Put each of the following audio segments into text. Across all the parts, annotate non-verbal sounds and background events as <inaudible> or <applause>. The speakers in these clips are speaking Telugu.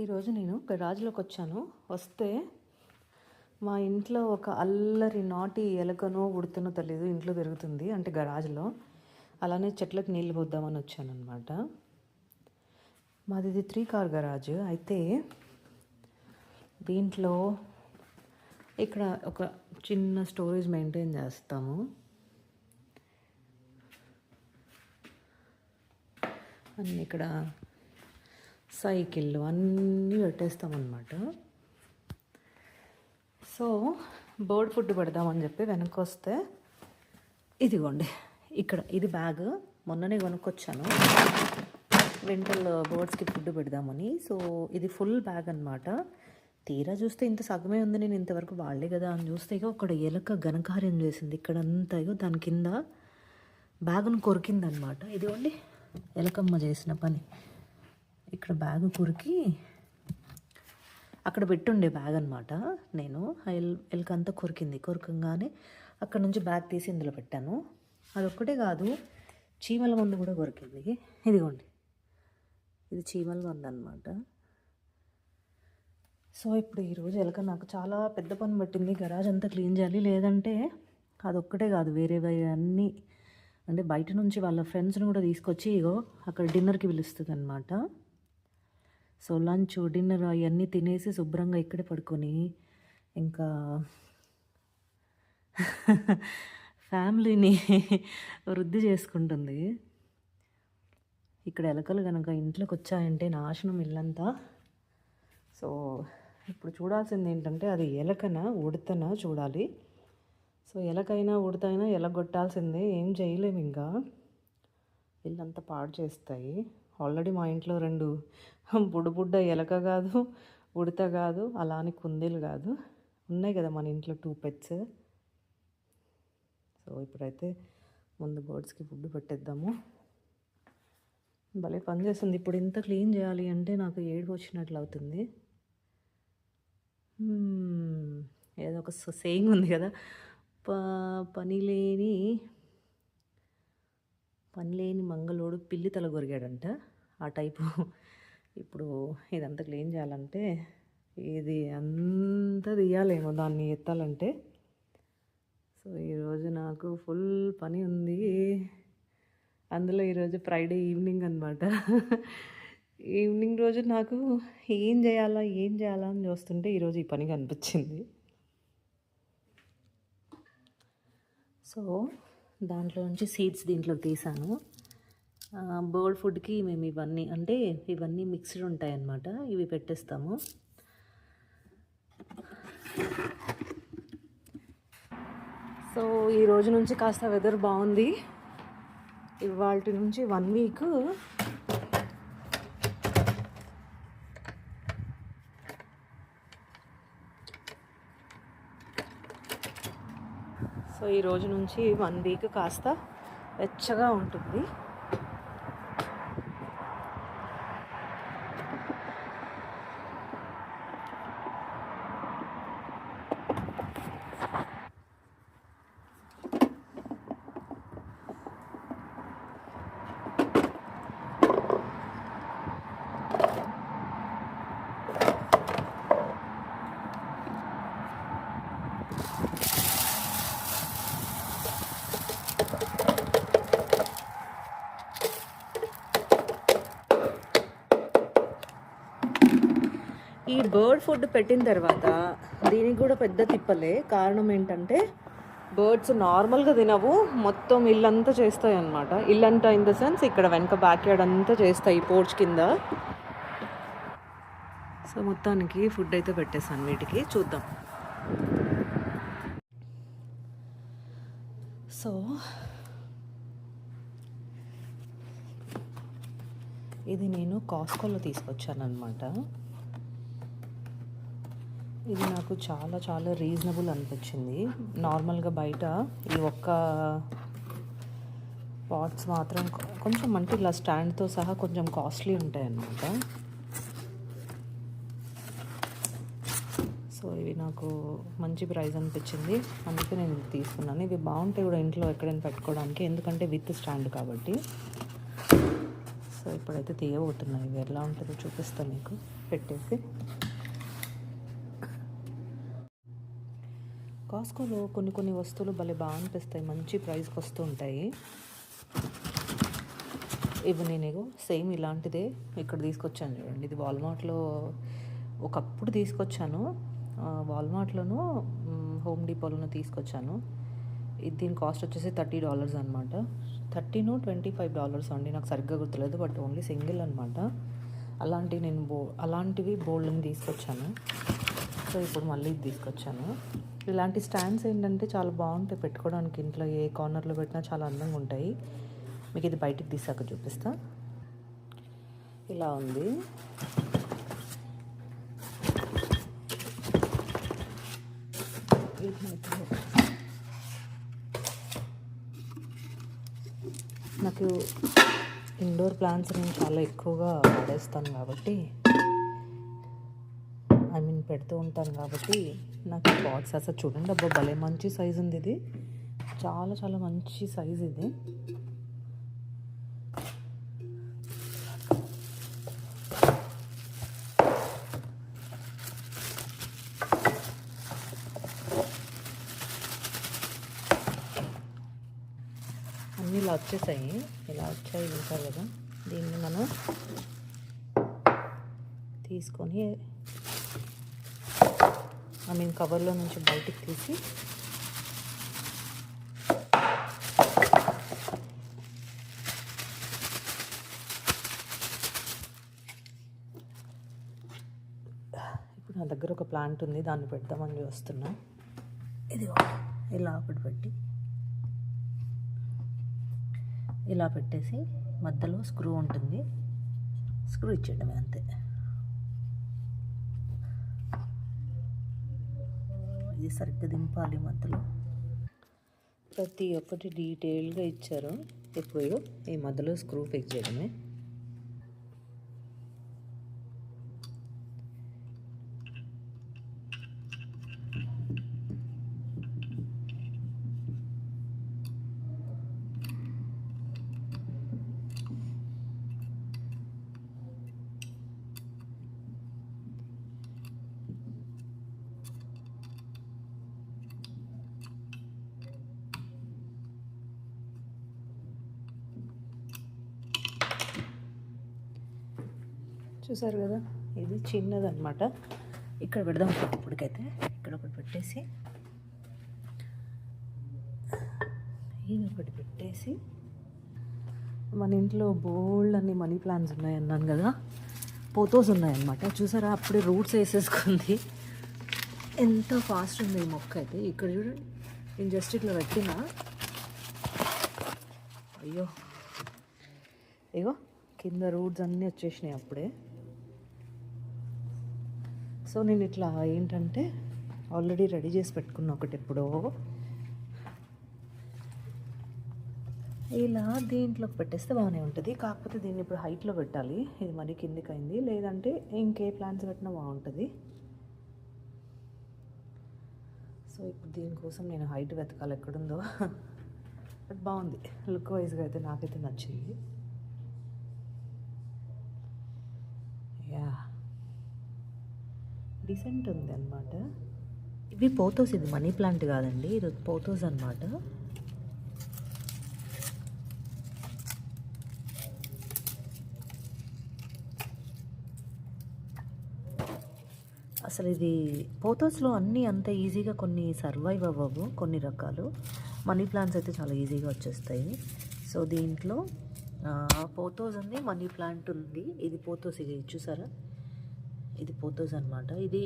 ఈరోజు నేను గరాజ్లోకి వచ్చాను వస్తే మా ఇంట్లో ఒక అల్లరి నాటి ఎలకనో ఉడతనో తెలియదు ఇంట్లో తిరుగుతుంది అంటే గరాజ్లో. అలానే చెట్లకు నీళ్ళు పోద్దామని వచ్చాను అనమాట మాది ఇది త్రీ కార్ గరాజ్. అయితే దీంట్లో ఇక్కడ ఒక చిన్న స్టోరేజ్ మెయింటైన్ చేస్తాము. అన్నీ ఇక్కడ సైకిళ్ళు అన్నీ పెట్టేస్తామన్నమాట. సో బర్డ్ ఫుడ్ పెడదామని చెప్పి వెనక్కి వస్తే ఇదిగోండి ఇక్కడ ఇది బ్యాగ్. మొన్ననే కొనుక్కొచ్చాను. వింటర్ బర్డ్స్కి ఫుడ్ పెడదామని. సో ఇది ఫుల్ బ్యాగ్ అనమాట తీరా చూస్తే ఇంత సగమే ఉంది. నేను ఇంతవరకు వాడలే కదా అని చూస్తే ఇక అక్కడ ఎలక ఘనకార్యం చేసింది. ఇక్కడ అంతా ఇగో దాని కింద బ్యాగును కొరికిందనమాట ఇదిగోండి ఎలకమ్మ చేసిన పని. ఇక్కడ బ్యాగ్ కొరికి అక్కడ పెట్టుండే బ్యాగ్ అనమాట నేను. ఎల్ ఎలుక అంతా కొరికింది. కొరకంగానే అక్కడ నుంచి బ్యాగ్ తీసి ఇందులో పెట్టాను. అదొక్కటే కాదు చీమల మందు కూడా కొరికింది. ఇదిగోండి. ఇది చీమల మందు అనమాట సో ఇప్పుడు ఈరోజు ఎలక నాకు చాలా పెద్ద పని పట్టింది. గరాజ్ అంతా క్లీన్ చేయాలి. లేదంటే అదొక్కటే కాదు వేరే వేరే అన్నీ అంటే బయట నుంచి వాళ్ళ ఫ్రెండ్స్ని కూడా తీసుకొచ్చి ఇగో అక్కడ డిన్నర్కి పిలుస్తుంది అనమాట సో లంచ్ డిన్నర్ అవన్నీ తినేసి శుభ్రంగా ఇక్కడే పడుకొని ఇంకా ఫ్యామిలీని వృద్ధి చేసుకుంటుంది. ఇక్కడ ఎలకలు కనుక ఇంట్లోకి వచ్చాయంటే నాశనం ఇల్లంతా. సో ఇప్పుడు చూడాల్సింది ఏంటంటే అది ఎలకన ఉడతన చూడాలి. సో ఎలకైనా ఉడతైనా ఎలగొట్టాల్సిందే ఏం చేయలేము ఇంకా. ఇల్లంతా పాడు చేస్తాయి. ఆల్రెడీ మా ఇంట్లో రెండు బుడ్డ ఎలక కాదు ఉడత కాదు అలా అని కుందేలు కాదు. ఉన్నాయి కదా మన ఇంట్లో టూ పెట్స్ సో ఇప్పుడైతే ముందు బర్డ్స్కి ఫుడ్ పెట్టేద్దాము. భలే పని చేస్తుంది. ఇప్పుడు ఇంత క్లీన్ చేయాలి అంటే నాకు ఏడుపు వచ్చినట్లు అవుతుంది. Hmm, ఏదో ఒక సేయింగ్ ఉంది కదా. ప పని లేని పని లేని మంగళోడు పిల్లి తల గొరిగాడంట ఆ టైపు ఇప్పుడు ఇదంతా క్లీన్ చేయాలంటే ఇది అంతా తీయాలేమో దాన్ని ఎత్తాలంటే. సో ఈరోజు నాకు ఫుల్ పని ఉంది. అందులో ఈరోజు ఫ్రైడే ఈవినింగ్ అనమాట ఈవినింగ్ రోజు నాకు ఏం చేయాలా ఏం చేయాలా అని చూస్తుంటే ఈరోజు ఈ పని కనిపించింది సో దాంట్లో నుంచి సీడ్స్ దీంట్లో తీసాను. బర్డ్ ఫుడ్కి మేము ఇవన్నీ అంటే ఇవన్నీ మిక్స్డ్ ఉంటాయి అన్నమాట ఇవి పెట్టేస్తాము. సో ఈ రోజు నుంచి కాస్త వెదర్ బాగుంది. ఇవాళ నుంచి వన్ వీక్ సో ఈ రోజు నుంచి వన్ వీక్ కాస్త వెచ్చగా ఉంటుంది. ఈ బర్డ్ ఫుడ్ పెట్టిన తర్వాత దీనికి కూడా పెద్ద తిప్పలే. కారణం ఏంటంటే బర్డ్స్ నార్మల్గా తినవు. మొత్తం ఇల్లంతా చేస్తాయి అన్నమాట. ఇల్లంతా ఇన్ ద సెన్స్ ఇక్కడ వెనక బ్యాక్ యార్డ్ అంతా చేస్తాయి పోర్చ్ కింద. సో మొత్తానికి ఫుడ్ అయితే పెట్టేసాను వీటికి. చూద్దాం. సో ఇది నేను కాస్కోలో తీసుకొచ్చాను అనమాట ఇది నాకు చాలా చాలా రీజనబుల్ అనిపించింది. నార్మల్గా బయట ఈ ఒక్క పాట్స్ మాత్రం కొంచెం అంటే ఇలా స్టాండ్తో సహా కొంచెం కాస్ట్లీ ఉంటాయి అన్నమాట సో ఇవి నాకు మంచి ప్రైస్ అనిపించింది. అందుకే నేను ఇది తీసుకున్నాను. ఇవి బాగుంటాయి కూడా ఇంట్లో ఎక్కడైనా పెట్టుకోవడానికి ఎందుకంటే విత్ స్టాండ్ కాబట్టి. సో సో ఇప్పుడైతే తీయబోతున్నాయి ఇవి ఎలా ఉంటుందో చూపిస్తాను మీకు. పెట్టేసి. కాస్కోలో కొన్ని కొన్ని వస్తువులు భలే బాగా అనిపిస్తాయి. మంచి ప్రైస్కి వస్తూ ఉంటాయి. ఇవి నేను సేమ్ ఇలాంటిదే ఇక్కడ తీసుకొచ్చాను చూడండి. ఇది వాల్మార్ట్లో ఒకప్పుడు తీసుకొచ్చాను. వాల్మార్ట్లోనూ వాల్మార్ట్లోను హోమ్ డిపోలోనూ తీసుకొచ్చాను. ఇది దీని కాస్ట్ వచ్చేసి థర్టీ డాలర్స్ అనమాట థర్టీను ట్వంటీ ఫైవ్ డాలర్స్ అండి. నాకు సరిగ్గా గుర్తులేదు బట్ ఓన్లీ సింగిల్ అనమాట అలాంటివి నేను బో అలాంటివి బోల్డ్ని తీసుకొచ్చాను. సో ఇప్పుడు మళ్ళీ ఇది తీసుకొచ్చాను. ఇలాంటి స్టాండ్స్ ఏంటంటే చాలా బాగుంటాయి పెట్టుకోవడానికి. ఇంట్లో ఏ కార్నర్లో పెట్టినా చాలా అందంగా ఉంటాయి. మీకు ఇది బయటికి తీసాక చూపిస్తా. ఇలా ఉంది. నాకు ఇండోర్ ప్లాంట్స్ నేను చాలా ఎక్కువగా వాడేస్తాను కాబట్టి పెడుతూ ఉంటాను కాబట్టి నాకు బాక్స్ అసలు చూడండి అబ్బా భలే మంచి సైజు ఉంది ఇది. చాలా చాలా మంచి సైజు ఇది. అన్నీ ఇలా వచ్చేసాయి. ఇలా వచ్చాయి చూసారు కదా. దీన్ని మనం తీసుకొని ఐ మీన్ కవర్లో నుంచి బయటికి తీసి ఇప్పుడు నా దగ్గర ఒక ప్లాంట్ ఉంది దాన్ని పెడదామని చూస్తున్నా. ఇది ఇలా ఒకటి పెట్టి ఇలా పెట్టేసి మధ్యలో స్క్రూ ఉంటుంది. స్క్రూ ఇచ్చేయడమే అంతే. ఇది సరిగ్గా దింపాలి మధ్యలో. ప్రతి ఒక్కటి డీటెయిల్గా ఇచ్చారు. ఇప్పుడు ఈ మధ్యలో స్క్రూ ఫిక్స్ చేయడమే. చూసారు కదా? ఇది చిన్నదనమాట ఇక్కడ పెడదాం ఇప్పటికైతే. ఇక్కడ ఒకటి పెట్టేసి ఇది ఒకటి పెట్టేసి మన ఇంట్లో బోల్డ్ అన్ని మనీ ప్లాంట్స్ ఉన్నాయి అన్నాను కదా? పోతోస్ ఉన్నాయన్నమాట. చూసారా? అప్పుడే రూట్స్ వేసేసుకుంది. ఎంత ఫాస్ట్ ఉంది ఈ మొక్క అయితే. ఇక్కడ చూడండి నేను జస్ట్ ఇట్లా పెట్టిన. అయ్యో. ఇగో కింద రూట్స్ అన్నీ వచ్చేసినాయి అప్పుడే. సో నేను ఇట్లా ఏంటంటే ఆల్రెడీ రెడీ చేసి పెట్టుకున్న ఒకటి ఎప్పుడో. ఇలా దీంట్లోకి పెట్టేస్తే బాగానే ఉంటుంది. కాకపోతే దీన్ని ఇప్పుడు హైట్లో పెట్టాలి. ఇది మరీ కిందికి అయింది లేదంటే ఇంకే ప్లాన్స్ పెట్టినా బాగుంటుంది. సో ఇప్పుడు దీనికోసం నేను హైట్ వెతకాలి ఎక్కడుందో. బట్ బాగుంది. లుక్ వైజ్గా అయితే నాకైతే నచ్చింది. యా. డిసెంట్ ఉంది అనమాట ఇవి పోతోస్ ఇది మనీ ప్లాంట్ కాదండి ఇది పోతోస్ అనమాట అసలు ఇది పోతోస్లో అన్నీ అంత ఈజీగా కొన్ని సర్వైవ్ అవ్వవు కొన్ని రకాలు. మనీ ప్లాంట్స్ అయితే చాలా ఈజీగా వచ్చేస్తాయి. సో దీంట్లో పోతోస్ ఉంది మనీ ప్లాంట్ ఉంది. ఇది పోతోస్ ఇది చూసారా? ఇది పోతోస్ అనమాట ఇది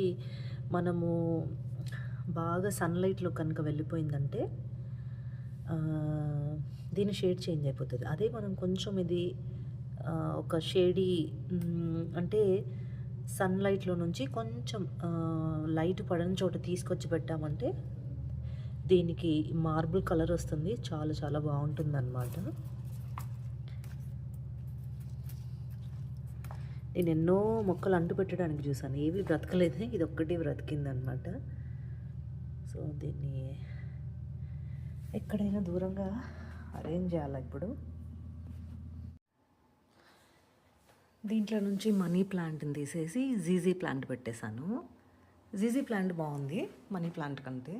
మనము బాగా సన్లైట్లో కనుక వెళ్ళిపోయిందంటే దీని షేడ్ చేంజ్ అయిపోతుంది. అదే మనం కొంచెం ఇది ఒక షేడీ అంటే సన్లైట్లో నుంచి కొంచెం లైట్ పడని చోట తీసుకొచ్చి పెట్టామంటే దీనికి మార్బుల్ కలర్ వస్తుంది. చాలా చాలా బాగుంటుంది అన్నమాట నేను ఎన్నో మొక్కలు అంటు పెట్టడానికి చూసాను ఏవి బ్రతకలేదు ఇది ఒక్కటి బ్రతికిందనమాట. సో దీన్ని ఎక్కడైనా దూరంగా అరేంజ్ చేయాలి ఇప్పుడు? దీంట్లో నుంచి మనీ ప్లాంట్ని తీసేసి జీజీ ప్లాంట్ పెట్టేశాను. జీజీ ప్లాంట్ బాగుంది మనీ ప్లాంట్ కంటే.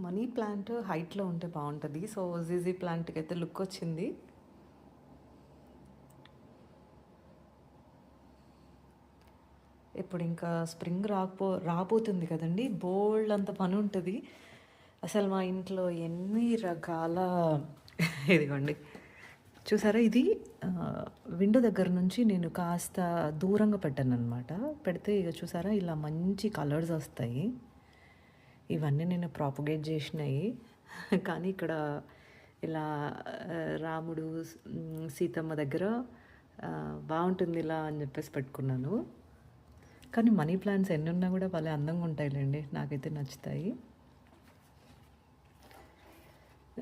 మనీ ప్లాంట్ హైట్లో ఉంటే బాగుంటుంది. సో జీజీ ప్లాంట్కి అయితే లుక్ వచ్చింది. ఇప్పుడు ఇంకా స్ప్రింగ్ రాకపో రాబోతుంది కదండి. బోల్డ్ అంత పని ఉంటుంది. అసలు మా ఇంట్లో ఎన్ని రకాల ఇదిగోండి. చూసారా ఇది? విండో దగ్గర నుంచి నేను కాస్త దూరంగా పెట్టాను అనమాట పెడితే ఇక చూసారా ఇలా మంచి కలర్స్ వస్తాయి. ఇవన్నీ నేను ప్రాపగేట్ చేసినాయి. కానీ ఇక్కడ ఇలా రాముడు సీతమ్మ దగ్గర బాగుంటుంది ఇలా అని చెప్పేసి పెట్టుకున్నాను. కానీ మనీ ప్లాంట్స్ ఎన్ని ఉన్నా కూడా భలే అందంగా ఉంటాయిలేండి. నాకైతే నచ్చుతాయి.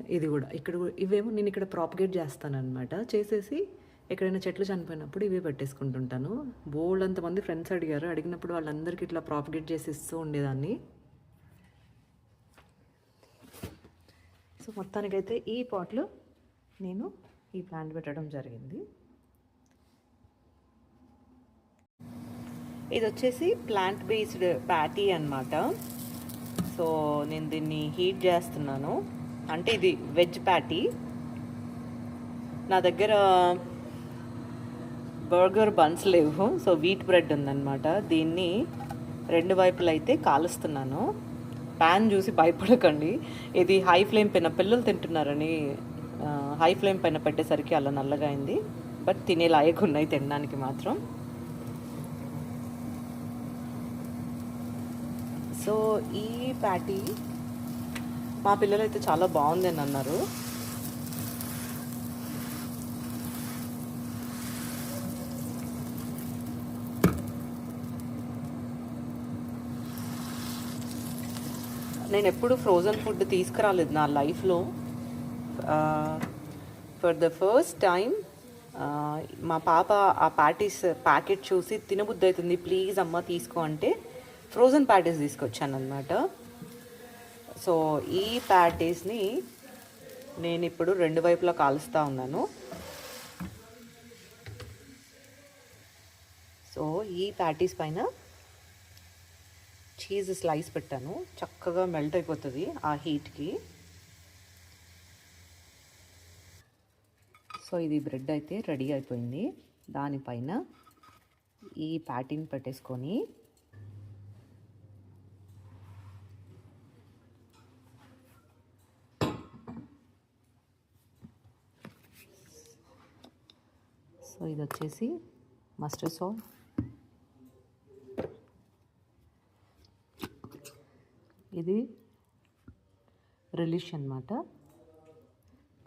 ఇది కూడా. ఇక్కడ కూడా- ఇవేమో నేను ఇక్కడ ప్రాపగేట్ చేస్తాను అనమాట చేసేసి ఎక్కడైనా చెట్లు చనిపోయినప్పుడు ఇవే పెట్టేసుకుంటుంటాను. బోల్డ్ అంతమంది ఫ్రెండ్స్ అడిగారు. అడిగినప్పుడు వాళ్ళందరికీ ఇట్లా ప్రాపగేట్ చేసి ఇస్తూ ఉండేదాన్ని. సో మొత్తానికైతే ఈ పాట్లో నేను ఈ ప్లాంట్ పెట్టడం జరిగింది. ఇది వచ్చేసి ప్లాంట్ బేస్డ్ ప్యాటీ అన్నమాట. సో నేను దీన్ని హీట్ చేస్తున్నాను. అంటే ఇది వెజ్ ప్యాటీ నా దగ్గర బర్గర్ బన్స్ లేవు. సో వీట్ బ్రెడ్ ఉందన్నమాట. దీన్ని రెండు వైపులు అయితే కాలుస్తున్నాను. ప్యాన్ చూసి భయపడకండి. ఇది హై ఫ్లేమ్ పైన పిల్లలు తింటున్నారని హై ఫ్లేమ్ పైన పెట్టేసరికి అలా నల్లగా అయింది. బట్ తినే లాయకు ఉన్నాయి తినడానికి మాత్రం. సో ఈ ప్యాటీ మా పిల్లలు అయితే చాలా బాగుంది అని అన్నారు. నేను ఎప్పుడు ఫ్రోజన్ ఫుడ్ తీసుకురాలేదు నా లైఫ్లో ఫర్ ద ఫస్ట్ టైం మా పాప ఆ ప్యాటీస్ ప్యాకెట్ చూసి తినబుద్ధి అవుతుంది ప్లీజ్ అమ్మ తీసుకో అంటే ఫ్రోజన్ ప్యాటీస్ తీసుకొచ్చాను అనమాట సో ఈ ప్యాటీస్ని నేను ఇప్పుడు రెండు వైపులా కాలుస్తూ ఉన్నాను. సో ఈ ప్యాటీస్ పైన చీజ్ స్లైస్ పెట్టాను. చక్కగా మెల్ట్ అయిపోతుంది ఆ హీట్కి. సో ఇది బ్రెడ్ అయితే రెడీ అయిపోయింది. దానిపైన ఈ ప్యాటీని పెట్టేసుకొని ఇది వచ్చేసి మస్టర్డ్ సాల్ట్. ఇది రిలీష్ అన్నమాట.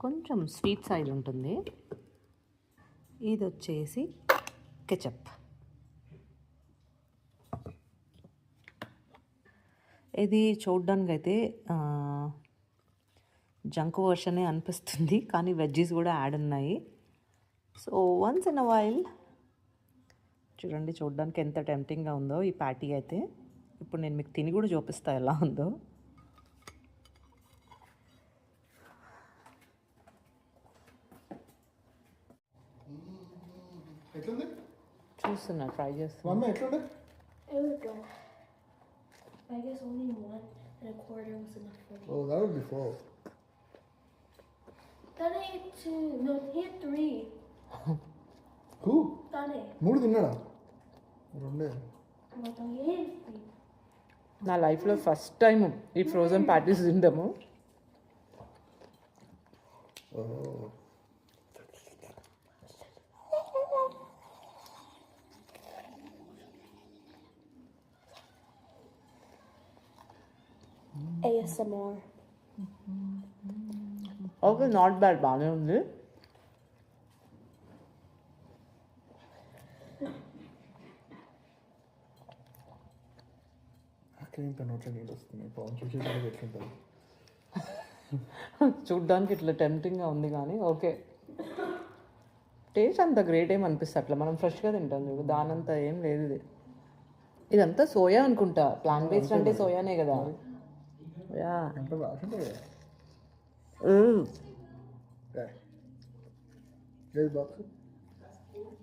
కొంచెం స్వీట్ సైడ్ ఉంటుంది. ఇది వచ్చేసి కెచప్ ఇది చూడ్డానికి అయితే జంక్ వర్షనే అనిపిస్తుంది కానీ వెజ్జీస్ కూడా యాడ్ ఉన్నాయి. So once in a while చూడండి చూడడానికి ఎంత టెంప్టింగ్గా ఉందో ఈ ప్యాటీ అయితే ఇప్పుడు నేను మీకు తిని కూడా చూపిస్తా ఎలా ఉందో చూస్తున్నా ట్రై చేస్తున్నా మమ్మీ ఎట్లుంది It was good. I guess only one and a quarter was enough for me. Oh that be four Then I ate two. No, he had three. Who Done మూడు తిన్నాడా రెండే Well, then he ate three. నా లైఫ్లో ఫస్ట్ టైం ఈ ఫ్రోజన్ ప్యాటీస్ తింటాము oh ASMR. Okay not bad బాగానే ఉంది ఇంకా నోట్లో నీళ్ళు వస్తున్నాయి. పవన్ ఎట్లుంటుంది <laughs> చూడ్డానికి ఇట్లా టెంప్టింగ్గా ఉంది కానీ ఓకే. టేస్ట్ అంత గ్రేట్ ఏం అనిపిస్తుంది అట్లా. మనం ఫ్రెష్గా తింటాం చూడు. దానంతా ఏం లేదు ఇది. ఇదంతా సోయా అనుకుంటా. ప్లాన్ బేస్డ్ అంటే సోయానే కదా. యా.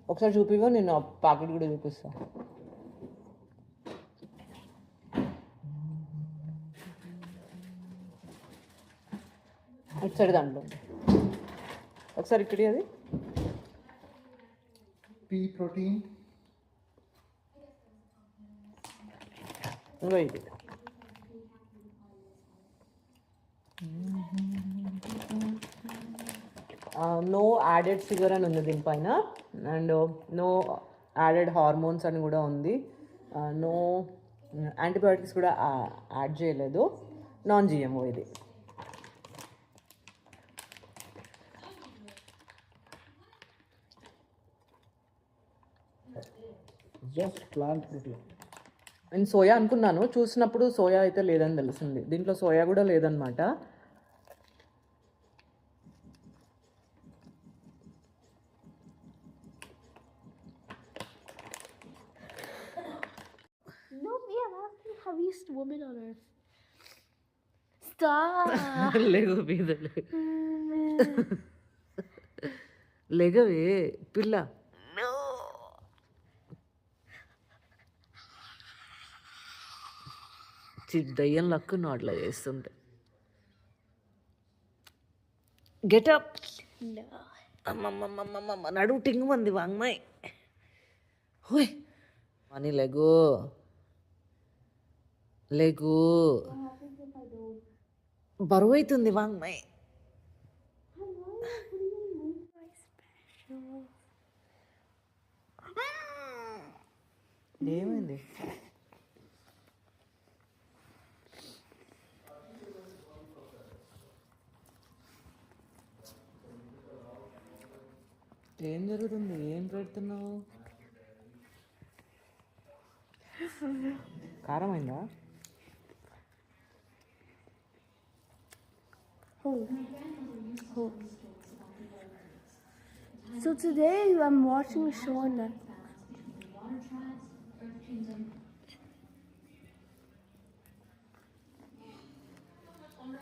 ఒకసారి చూపివో నేను ఆ ప్యాకెట్ కూడా చూపిస్తా. ఇటు సైడ్ దాంట్లో. ఒకసారి ఇక్కడి అది. పీ ప్రోటీన్ ఇంకో ఇది. నో యాడెడ్ షుగర్ అని ఉంది దీనిపైన అండ్ నో యాడెడ్ హార్మోన్స్ అని కూడా ఉంది. నో యాంటీబయాటిక్స్ కూడా యాడ్ చేయలేదు. నాన్ జిఎంఓ ఇది. జస్ట్ ప్లాంట్ ప్రోటీన్ నేను సోయా అనుకున్నాను చూసినప్పుడు సోయా అయితే లేదని తెలిసింది. దీంట్లో సోయా కూడా లేదనమాట woman on earth. Stop. <laughs> పీదలే లేగవే పిల్ల. దయ్యం లక్కు అట్లా చేస్తుంటే గెటప్. అమ్మమ్మమ్మమ్మమ్మ నడువు టింగు మంది వాంగ్మాయ్. హోయ్. మనీ లెగు. లెగు. బరువు అవుతుంది వాంగ్మాయ్. ఏమైంది? Oh. Oh. So today I'm watching a show on Netflix.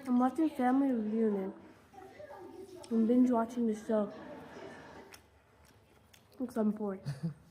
I'm watching Family Reunion. I'm binge watching the show. Looks I'm bored. <laughs>